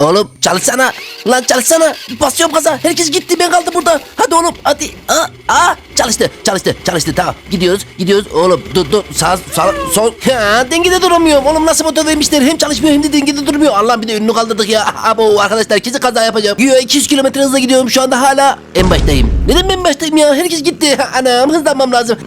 Oğlum çalışsana. Lan çalışsana. Basıyorum gaza. Herkes gitti ben kaldım burada. Hadi oğlum hadi. Aa, aa. Çalıştı çalıştı çalıştı tamam. Gidiyoruz gidiyoruz. Oğlum dur dur sağ sağ sol. Ha, dengede duramıyorum. Oğlum nasıl motor vermişler. Hem çalışmıyor hem de dengede durmuyor. Allah bir de önünü kaldırdık ya. Abo arkadaşlar kesin kaza yapacağım. Güya 200 kilometre hızla gidiyorum şu anda hala en baştayım. Neden ben baştayım ya? Herkes gitti. Anam hızlanmam lazım.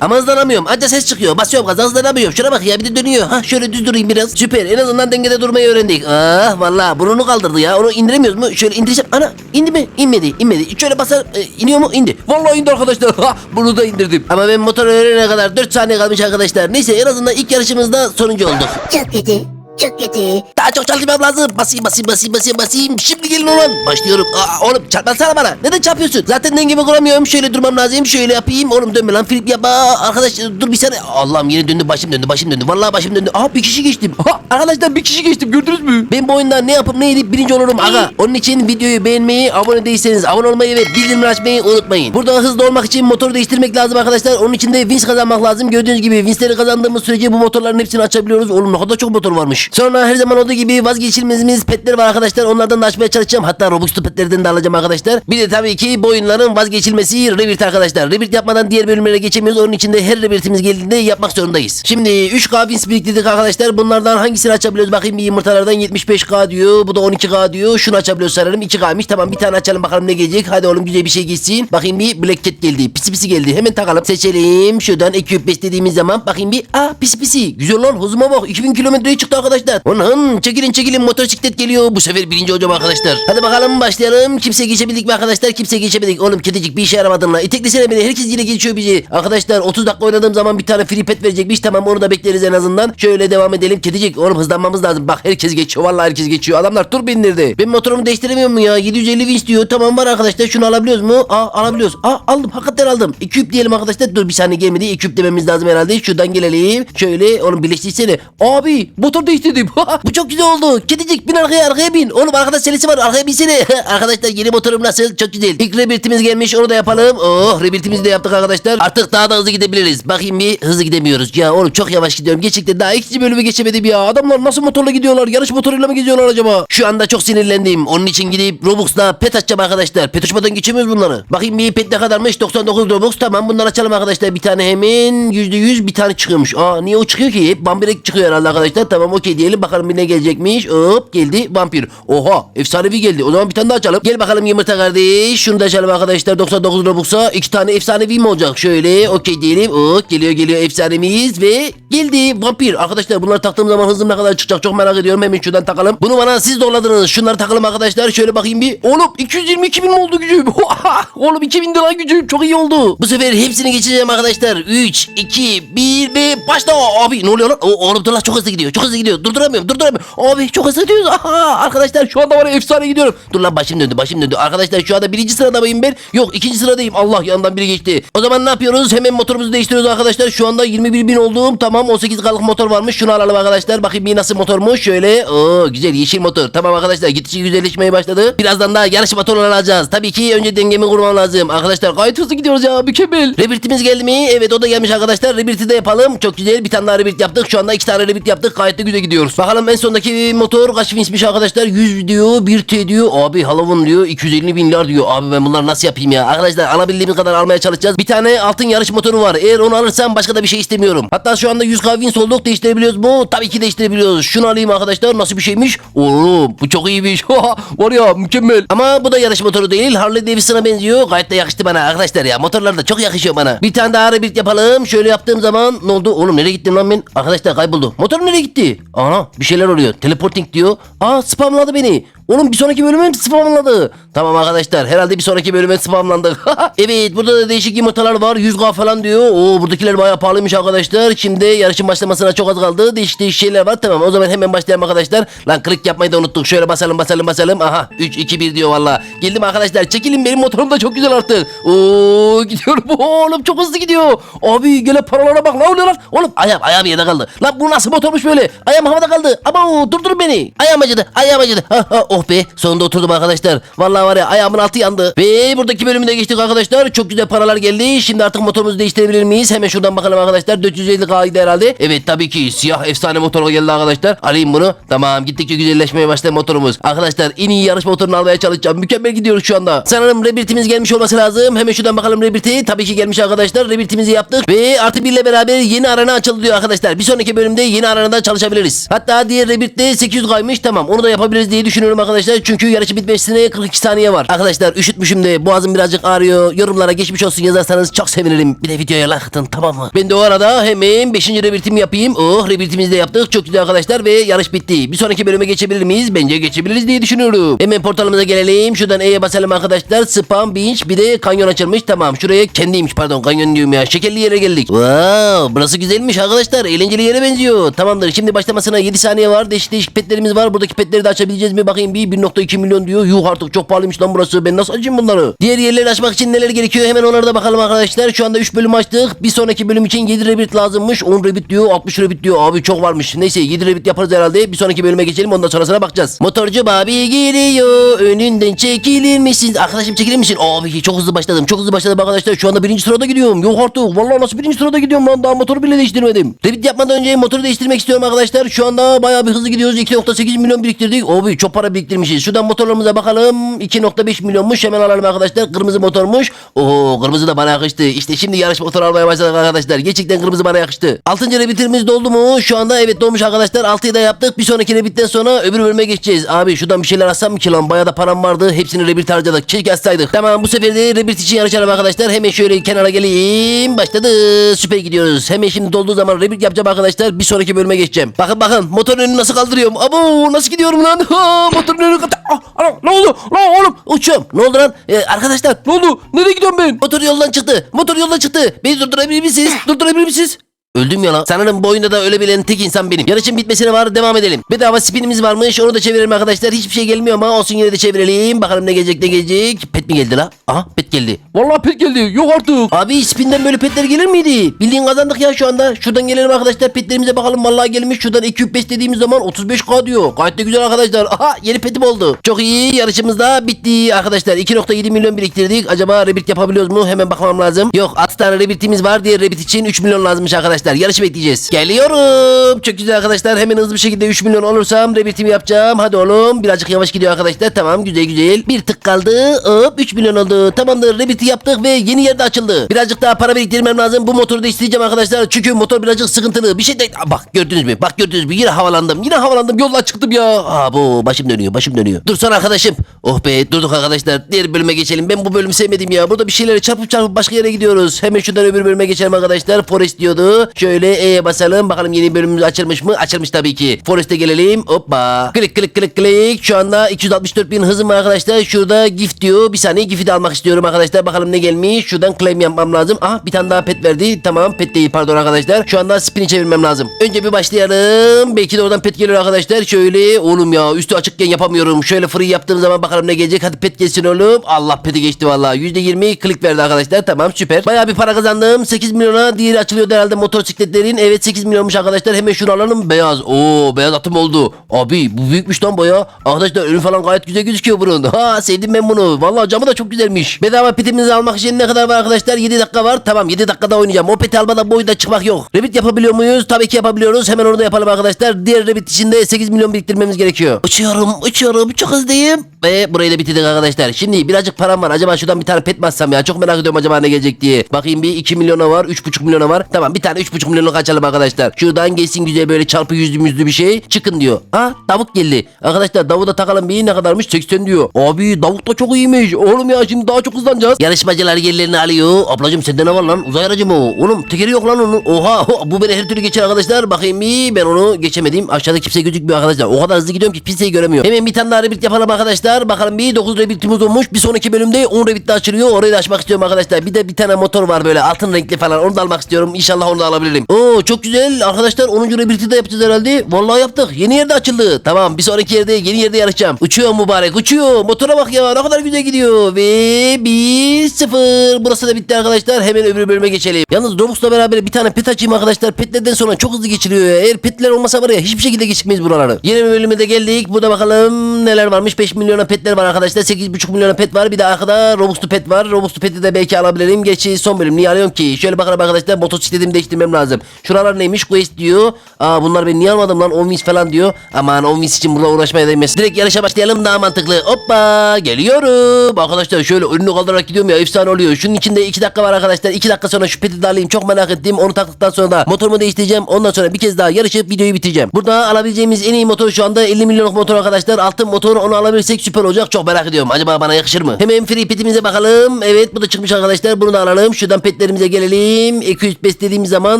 Ama hızlanamıyorum. Anca ses çıkıyor. Basıyorum gaza hızlanamıyorum. Şuna bak ya bir de dönüyor. Ha şöyle düz durayım biraz. Süper. En azından dengede durmayı öğrendik. Ah vallahi burnunu kaldırdı ya. Onu indiremiyoruz mu? Şöyle indireceğim. Ana indi mi? İnmedi. İnmedi. Şöyle basar. E, iniyor mu? İndi. Vallahi indi arkadaşlar. Ha, bunu da indirdim. Ama ben motor öğrenene kadar 4 saniye kalmış arkadaşlar. Neyse en azından ilk yarışımızda sonuncu olduk. Çok kötü. Çok kötü. Daha çok çalışmam lazım. Basayım basayım basayım basayım basayım. Şimdi gelin ulan. Başlıyorum. Aa, oğlum çarpmasana bana. Neden çarpıyorsun? Zaten dengemi kuramıyorum. Şöyle durmam lazım. Şöyle yapayım. Oğlum dönme lan. Flip yapma. Arkadaş dur bir saniye. Allah'ım yine döndü. Başım döndü. Başım döndü. Vallahi başım döndü. Aha bir kişi geçtim. Aha, arkadaşlar bir kişi geçtim. Gördünüz mü? Ben bu oyunda ne yapıp ne edip birinci olurum aga. Onun için videoyu beğenmeyi, abone değilseniz abone olmayı ve bildirimleri açmayı unutmayın. Burada hızlı olmak için motoru değiştirmek lazım arkadaşlar. Onun için de wins kazanmak lazım. Gördüğünüz gibi winsleri kazandığımız sürece bu motorların hepsini açabiliyoruz. Oğlum ne kadar çok motor varmış. Sonra her zaman olduğu gibi vazgeçilmezimiz petler var arkadaşlar. Onlardan da açmaya çalışacağım. Hatta Robux'lu petlerden de alacağım arkadaşlar. Bir de tabii ki bu oyunların vazgeçilmesi Revit arkadaşlar. Revit yapmadan diğer bölümlere geçemiyoruz. Onun için de her Revit'imiz geldiğinde yapmak zorundayız. Şimdi 3K wins biriktirdik arkadaşlar. Bunlardan hangisini açabiliyoruz? Bakayım bir yumurtalardan 75K diyor. Bu da 12K diyor. Şunu açabiliyoruz sanırım. 2K'ymış. Tamam bir tane açalım bakalım ne gelecek. Hadi oğlum güzel bir şey geçsin. Bakayım bir Black Cat geldi. Pisi pisi geldi. Hemen takalım. Seçelim. Şuradan 205 dediğimiz zaman bakayım bir. Aa pisi pisi. Güzel lan. Hızıma bak. 2000 kilometreye çıktı arkadaşlar. Onun çekilin çekilin motosiklet geliyor. Bu sefer birinci olacağım arkadaşlar. Hadi bakalım başlayalım. Kimse geçebildik mi arkadaşlar? Kimse geçemedik. Oğlum kedicik bir işe yaramadın la. İteklisene beni. Herkes yine geçiyor bizi. Arkadaşlar 30 dakika oynadığım zaman bir tane free pet verecekmiş. Tamam onu da bekleriz en azından. Şöyle devam edelim. Kedicik oğlum hızlanmamız lazım. Bak herkes geçiyor. Vallahi herkes geçiyor. Adamlar tur bindirdi. Ben motorumu değiştiremiyor mu ya? 750 winch diyor. Tamam var arkadaşlar. Şunu alabiliyoruz mu? Aa alabiliyoruz. Aa aldım. Hakikaten aldım. 2 üp diyelim arkadaşlar. Dur bir saniye gelmedi. 2 üp dememiz lazım herhalde. Şuradan gelelim. Şöyle oğlum birleştirsene. Abi motor değiştirdim. Bu çok güzel oldu. Kedicik bin arkaya arkaya bin. Oğlum arkadaş selesi var. Arkaya binsene. arkadaşlar yeni motorum nasıl? Çok güzel. İlk rebirtimiz gelmiş. Onu da yapalım. Oh rebirtimizi de yaptık arkadaşlar. Artık daha da hızlı gidebiliriz. Bakayım bir hızlı gidemiyoruz. Ya oğlum çok yavaş gidiyorum. Gerçekten daha ikinci bölümü geçemedim ya. Adamlar nasıl motorla gidiyorlar? Yarış motoruyla mı geziyorlar acaba? Şu anda çok sinirlendim. Onun için gidip Robux'la pet açacağım arkadaşlar. Pet açmadan geçemiyoruz bunları. Bakayım bir pet ne kadarmış? 99 Robux. Tamam bunları açalım arkadaşlar. Bir tane hemen %100 bir tane çıkıyormuş. Aa niye o çıkıyor ki? Hep vampirek çıkıyor herhalde arkadaşlar. Tamam okey diyelim. Bakalım bir ne gelecekmiş. Hop geldi vampir. Oha efsanevi geldi. O zaman bir tane daha açalım. Gel bakalım yumurta kardeş. Şunu da açalım arkadaşlar. 99 Robux'a. iki tane efsanevi mi olacak? Şöyle okey diyelim. Oh geliyor geliyor efsanemiz ve geldi vampir. Arkadaşlar bunları taktığım zaman hızım ne kadar çıkacak çok merak ediyorum. Hemen şuradan takalım. Bunu bana siz doğradınız. Şunları takalım arkadaşlar. Şöyle bakayım bir. Oğlum 222 bin mi oldu gücüm? Oğlum 2000 lira gücüm. Çok iyi oldu. Bu sefer hepsini geçeceğim arkadaşlar. 3, 2, 1 ve başla. Abi ne oluyor lan? O, oğlum dur lan çok hızlı gidiyor. Çok hızlı gidiyor. Durduramıyorum durduramıyorum. Abi çok hızlı gidiyoruz. Aha, arkadaşlar şu anda var ya efsane gidiyorum. Dur lan başım döndü başım döndü. Arkadaşlar şu anda birinci sırada mıyım ben? Yok ikinci sıradayım. Allah yanından biri geçti. O zaman ne yapıyoruz? Hemen motorumuzu değiştiriyoruz arkadaşlar. Şu anda 21 bin oldum. Tamam 18 kalık motor varmış. Şunu alalım arkadaşlar. Bakayım bir nasıl motormuş. Şöyle. Oo güzel yeşil motor. Tamam arkadaşlar gittikçe güzelleşmeye başladı. Birazdan daha yarış motorları alacağız. Tabii ki önce dengemi kurmam lazım. Arkadaşlar gayet hızlı gidiyoruz ya. Mükemmel. Rebirtimiz geldi mi? Evet o da gelmiş arkadaşlar. Rebirt'i de yapalım. Çok güzel. Bir tane daha rebirt yaptık. Şu anda iki tane rebirt yaptık. Gayet de güzel gidiyoruz. Bakalım en sondaki motor kaç winçmiş arkadaşlar? 100 diyor. 1 T diyor. Abi Halloween diyor. 250 binler diyor. Abi ben bunları nasıl yapayım ya? Arkadaşlar alabildiğimiz kadar almaya çalışacağız. Bir tane altın yarış motoru var. Eğer onu alırsam başka da bir şey istemiyorum. Hatta şu anda 100 wins olduk. Değiştirebiliyoruz mu? Tabii ki değiştirebiliyoruz. Şunu alayım arkadaşlar. Nasıl bir şeymiş? Oğlum bu çok iyiymiş. var ya mükemmel. Ama bu da yarış motoru değil. Harley Davidson'a benziyor. Gayet de yakıştı bana arkadaşlar ya. Motorlar da çok yakışıyor bana. Bir tane daha rebirth yapalım. Şöyle yaptığım zaman ne oldu? Oğlum nereye gittim lan ben? Arkadaşlar kayboldu. Motor nereye gitti? Ana bir şeyler oluyor. Teleporting diyor. Aa spamladı beni. Oğlum bir sonraki bölüme mi spamladı? Tamam arkadaşlar herhalde bir sonraki bölüme spamlandık. evet burada da değişik yumurtalar var. 100k falan diyor. Oo buradakiler bayağı pahalıymış arkadaşlar. Şimdi yarışın başlamasına çok az kaldı. Değişik değişik şeyler var. Tamam o zaman hemen başlayalım arkadaşlar. Lan klik yapmayı da unuttuk. Şöyle basalım basalım basalım. Aha 3 2 1 diyor valla. Geldim arkadaşlar. Çekilin benim motorum da çok güzel artık. Oo gidiyorum. Oğlum çok hızlı gidiyor. Abi gele paralara bak. Ne oluyor lan? Oğlum ayağım ayağım yerde kaldı. Lan bu nasıl motormuş böyle? Ayağım havada kaldı. Ama durdurun beni. Ayağım acıdı. Ayağım acıdı. Oh be sonunda oturdum arkadaşlar. Vallahi var ya ayağımın altı yandı. Ve buradaki bölümüne geçtik arkadaşlar. Çok güzel paralar geldi. Şimdi artık motorumuzu değiştirebilir miyiz? Hemen şuradan bakalım arkadaşlar. 450 kaydı herhalde. Evet tabii ki siyah efsane motor geldi arkadaşlar. Alayım bunu. Tamam gittikçe güzelleşmeye başladı motorumuz. Arkadaşlar en iyi yarış motorunu almaya çalışacağım. Mükemmel gidiyoruz şu anda. Sanırım rebirtimiz gelmiş olması lazım. Hemen şuradan bakalım rebirti. Tabii ki gelmiş arkadaşlar. Rebirtimizi yaptık. Ve artı 1 ile beraber yeni arena açıldı diyor arkadaşlar. Bir sonraki bölümde yeni arenada çalışabiliriz. Hatta diğer rebirtte 800 kaymış. Tamam onu da yapabiliriz diye düşünüyorum arkadaşlar. Çünkü yarışı bitmesine 42 saniye var. Arkadaşlar üşütmüşüm de boğazım birazcık ağrıyor. Yorumlara geçmiş olsun yazarsanız çok sevinirim. Bir de videoya like atın tamam mı? Ben de o arada hemen 5. rebirtimi yapayım. Oh rebirtimizi de yaptık. Çok güzel arkadaşlar ve yarış bitti. Bir sonraki bölüme geçebilir miyiz? Bence geçebiliriz diye düşünüyorum. Hemen portalımıza gelelim. Şuradan E'ye basalım arkadaşlar. Spam, binç bir de kanyon açılmış. Tamam şuraya kendiymiş pardon kanyon diyorum ya. Şekerli yere geldik. Wow burası güzelmiş arkadaşlar. Eğlenceli yere benziyor. Tamamdır. Şimdi başlamasına 7 saniye var. Değişik değişik petlerimiz var. Buradaki petleri de açabileceğiz mi? Bakayım bir 1.2 milyon diyor. Yuh artık çok pahalıymış lan burası. Ben nasıl açayım bunları? Diğer yerleri açmak için neler gerekiyor? Hemen onlara da bakalım arkadaşlar. Şu anda 3 bölüm açtık. Bir sonraki bölüm için 7 rebit lazımmış. 10 rebit diyor. 60 rebit diyor. Abi çok varmış. Neyse 7 rebit yaparız herhalde. Bir sonraki bölüme geçelim. Ondan sonrasına bakacağız. Motorcu Babi geliyor. Önünden çekilir misin? Arkadaşım çekilir misin? Abi çok hızlı başladım. Çok hızlı başladım arkadaşlar. Şu anda birinci sırada gidiyorum. Yok artık. Vallahi nasıl birinci sırada gidiyorum lan. Daha motoru bile değiştirmedim. Rebit yapmadan önce motoru değiştirmek istiyorum arkadaşlar. Şu anda bayağı bir hızlı gidiyoruz. 2.8 milyon biriktirdik. Abi çok para biriktirmişiz. Şuradan motorlarımıza bakalım. 2.5 milyonmuş. Hemen alalım arkadaşlar. Kırmızı motormuş. Oo kırmızı da bana yakıştı. İşte şimdi yarış motoru almaya başladık arkadaşlar. Gerçekten kırmızı bana yakıştı. 6. rebitimiz doldu mu? Şu anda evet dolmuş arkadaşlar. 6'yı da yaptık. Bir sonraki rebitten sonra öbür bölüme geçeceğiz. Abi şuradan bir şeyler alsam mı ki lan? Bayağı da param vardı. Hepsini rebit harcadık. Keşke açsaydık. Tamam bu sefer de rebit için yarışalım arkadaşlar. Hemen şöyle kenara geleyim. Başladı. Süper gidiyoruz. Hemen şimdi dolduğu zaman rebit yapacağım arkadaşlar. Bir sonraki bölüme geçeceğim. Bakın bakın motorun önünü nasıl kaldırıyorum. Abo nasıl gidiyorum lan? Ha, motorun önünü kaldır. Ah, ana, ne oldu? Lan oğlum uçuyorum. Ne oldu lan? Ee, arkadaşlar ne oldu? Nereye gidiyorum ben? Motor yoldan çıktı. Motor yoldan çıktı. Beni durdurabilir misiniz? Durdurabilir misiniz? Öldüm ya lan. Sanırım bu oyunda da öyle bilen tek insan benim. Yarışın bitmesine var devam edelim. Bedava spinimiz varmış onu da çevirelim arkadaşlar. Hiçbir şey gelmiyor ama olsun yine de çevirelim. Bakalım ne gelecek ne gelecek. Pet mi geldi la? Aha pet geldi. Vallahi pet geldi. Yok artık. Abi spinden böyle petler gelir miydi? Bildiğin kazandık ya şu anda. Şuradan gelelim arkadaşlar petlerimize bakalım. Vallahi gelmiş. Şuradan 205 dediğimiz zaman 35k diyor. Gayet de güzel arkadaşlar. Aha yeni petim oldu. Çok iyi. Yarışımız da bitti arkadaşlar. 2.7 milyon biriktirdik. Acaba rebit yapabiliyoruz mu? Hemen bakmam lazım. Yok 6 tane rebitimiz var. Diğer rebit için 3 milyon lazımmış arkadaşlar. Yarışı bekleyeceğiz. Geliyorum. Çok güzel arkadaşlar. Hemen hızlı bir şekilde 3 milyon olursam rebitimi yapacağım. Hadi oğlum. Birazcık yavaş gidiyor arkadaşlar. Tamam güzel güzel. Bir tık kaldı. Hop 3 milyon oldu. Tamamdır. Rebiti yaptık ve yeni yerde açıldı. Birazcık daha para biriktirmem lazım. Bu motoru da isteyeceğim arkadaşlar. Çünkü motor birazcık sıkıntılı. Bir şey de... Bak gördünüz mü? Bak gördünüz mü? Yine havalandım. Yine havalandım. Yoldan çıktım ya. Aa bu başım dönüyor. Başım dönüyor. Dur son arkadaşım. Oh be durduk arkadaşlar. Diğer bölüme geçelim. Ben bu bölümü sevmedim ya. Burada bir şeyleri çarpıp çarpıp başka yere gidiyoruz. Hemen şuradan öbür bölüme geçelim arkadaşlar. Forest diyordu. Şöyle E'ye basalım. Bakalım yeni bölümümüz açılmış mı? Açılmış tabii ki. Forest'e gelelim. Hoppa. Klik klik klik klik. Şu anda 264 bin hızım var arkadaşlar. Şurada gift diyor. Bir saniye gift'i de almak istiyorum arkadaşlar. Bakalım ne gelmiş. Şuradan claim yapmam lazım. Aha bir tane daha pet verdi. Tamam pet değil pardon arkadaşlar. Şu anda spin'i çevirmem lazım. Önce bir başlayalım. Belki de oradan pet geliyor arkadaşlar. Şöyle oğlum ya üstü açıkken yapamıyorum. Şöyle free yaptığım zaman bakalım ne gelecek. Hadi pet gelsin oğlum. Allah peti geçti vallahi. %20 klik verdi arkadaşlar. Tamam süper. Bayağı bir para kazandım. 8 milyona diğeri açılıyordu herhalde motosikletlerin. Evet 8 milyonmuş arkadaşlar. Hemen şunu alalım. Beyaz. Oo beyaz atım oldu. Abi bu büyükmüş lan baya. Arkadaşlar önü falan gayet güzel gözüküyor bunun. Ha sevdim ben bunu. Vallahi camı da çok güzelmiş. Bedava petimizi almak için ne kadar var arkadaşlar? 7 dakika var. Tamam 7 dakikada oynayacağım. O peti almadan bu oyunda çıkmak yok. Revit yapabiliyor muyuz? Tabii ki yapabiliyoruz. Hemen onu da yapalım arkadaşlar. Diğer Revit için de 8 milyon biriktirmemiz gerekiyor. Uçuyorum uçuyorum. Çok hızlıyım. Ve burayı da bitirdik arkadaşlar. Şimdi birazcık param var. Acaba şuradan bir tane pet mi açsam ya? Çok merak ediyorum acaba ne gelecek diye. Bakayım bir 2 milyona var. 3,5 milyona var. Tamam bir tane 3,5 milyonluk açalım arkadaşlar. Şuradan geçsin güzel böyle çarpı yüzlü müzlü bir şey. Çıkın diyor. Ha tavuk geldi. Arkadaşlar tavuğu da takalım bir ne kadarmış? 80 diyor. Abi tavuk da çok iyiymiş. Oğlum ya şimdi daha çok hızlanacağız. Yarışmacılar yerlerini alıyor. Ablacım sende ne var lan? Uzay aracı mı o? Oğlum tekeri yok lan onun. Oha bu beni her türlü geçer arkadaşlar. Bakayım bir ben onu geçemedim. Aşağıda kimse gözükmüyor arkadaşlar. O kadar hızlı gidiyorum ki kimseyi göremiyorum. Hemen bir tane daha rebit yapalım arkadaşlar. Bakalım bir 9 rebitimiz olmuş. Bir sonraki bölümde 10 rebit açılıyor. Orayı da açmak istiyorum arkadaşlar. Bir de bir tane motor var böyle altın renkli falan. Onu da almak istiyorum. İnşallah onu da alabilirim. Olabilirim. Oo çok güzel. Arkadaşlar 10. rebirti de yapacağız herhalde. Vallahi yaptık. Yeni yerde açıldı. Tamam bir sonraki yerde yeni yerde yarışacağım. Uçuyor mübarek uçuyor. Motora bak ya ne kadar güzel gidiyor. Ve 1-0. Burası da bitti arkadaşlar. Hemen öbür bölüme geçelim. Yalnız Robux'la beraber bir tane pet açayım arkadaşlar. Petlerden sonra çok hızlı geçiliyor. Eğer petler olmasa var ya hiçbir şekilde geçmeyiz buraları. Yeni bir bölüme de geldik. Burada bakalım neler varmış. 5 milyona petler var arkadaşlar. 8,5 milyona pet var. Bir de arkada Robux'lu pet var. Robux'lu peti de belki alabilirim. Geçi son bölüm. Niye alıyorum ki? Şöyle bakalım arkadaşlar. Motosikletimi değiştirmem lazım. Şuralar neymiş? Quest diyor. Aa bunlar ben niye almadım lan? 10 wins falan diyor. Aman 10 wins için burada uğraşmaya değmez. Direkt yarışa başlayalım daha mantıklı. Hoppa geliyorum. Arkadaşlar şöyle önünü kaldırarak gidiyorum ya efsane oluyor. Şunun içinde 2 dakika var arkadaşlar. 2 dakika sonra şu peti alayım. Çok merak ettim. Onu taktıktan sonra da motorumu değiştireceğim. Ondan sonra bir kez daha yarışıp videoyu bitireceğim. Burada alabileceğimiz en iyi motor şu anda 50 milyonluk motor arkadaşlar. Altın motor onu alabilirsek süper olacak. Çok merak ediyorum. Acaba bana yakışır mı? Hemen free petimize bakalım. Evet bu da çıkmış arkadaşlar. Bunu da alalım. Şuradan petlerimize gelelim. 205 dediğimiz zaman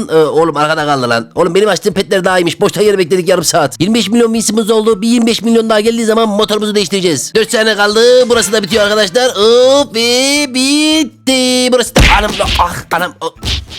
e, oğlum arkada kaldı lan. Oğlum benim açtığım petler daha iyiymiş. Boşta yere bekledik yarım saat. 25 milyon winsimiz oldu. Bir 25 milyon daha geldiği zaman motorumuzu değiştireceğiz. 4 saniye kaldı. Burası da bitiyor arkadaşlar. Hop ve bitti. Burası da anam ah anam.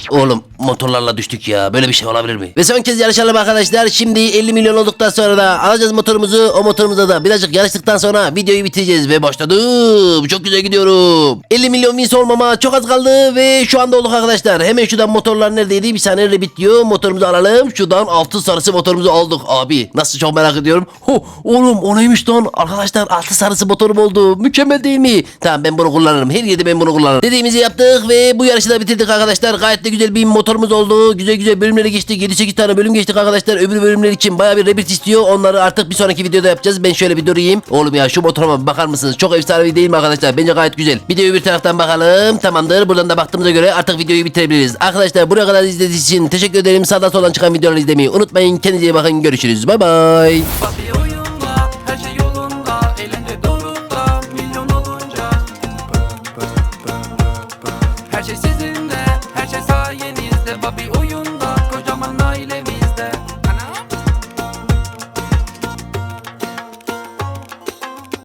Oğlum motorlarla düştük ya. Böyle bir şey olabilir mi? Ve son kez yarışalım arkadaşlar. Şimdi 50 milyon olduktan sonra da alacağız motorumuzu. O motorumuza da birazcık yarıştıktan sonra videoyu bitireceğiz ve başladım. Çok güzel gidiyorum. 50 milyon wins olmama çok az kaldı ve şu anda olduk arkadaşlar. Hemen şuradan motorlar neredeydi? Bir saniye rebit diyor. Motorumuzu alalım. Şuradan altın sarısı motorumuzu aldık. Abi nasıl çok merak ediyorum. Ho, oğlum o neymiş lan? Arkadaşlar altın sarısı motorum oldu. Mükemmel değil mi? Tamam ben bunu kullanırım. Her yerde ben bunu kullanırım. Dediğimizi yaptık ve bu yarışı da bitirdik arkadaşlar. Gayet de güzel bir motorumuz oldu. Güzel güzel bölümleri geçtik. 7-8 tane bölüm geçtik arkadaşlar. Öbür bölümler için baya bir rebit istiyor. Onları artık bir sonraki videoda yapacağız. Ben şöyle bir durayım. Oğlum ya şu motoruma bakar mısınız? Çok efsanevi değil mi arkadaşlar? Bence gayet güzel. Bir taraftan bakalım. Tamamdır. Buradan da baktığımıza göre artık videoyu bitirebiliriz. Arkadaşlar buraya kadar izlediğiniz için teşekkür ederim. Sağdan soldan çıkan videoları izlemeyi unutmayın. Kendinize iyi bakın. Görüşürüz. Bay bay.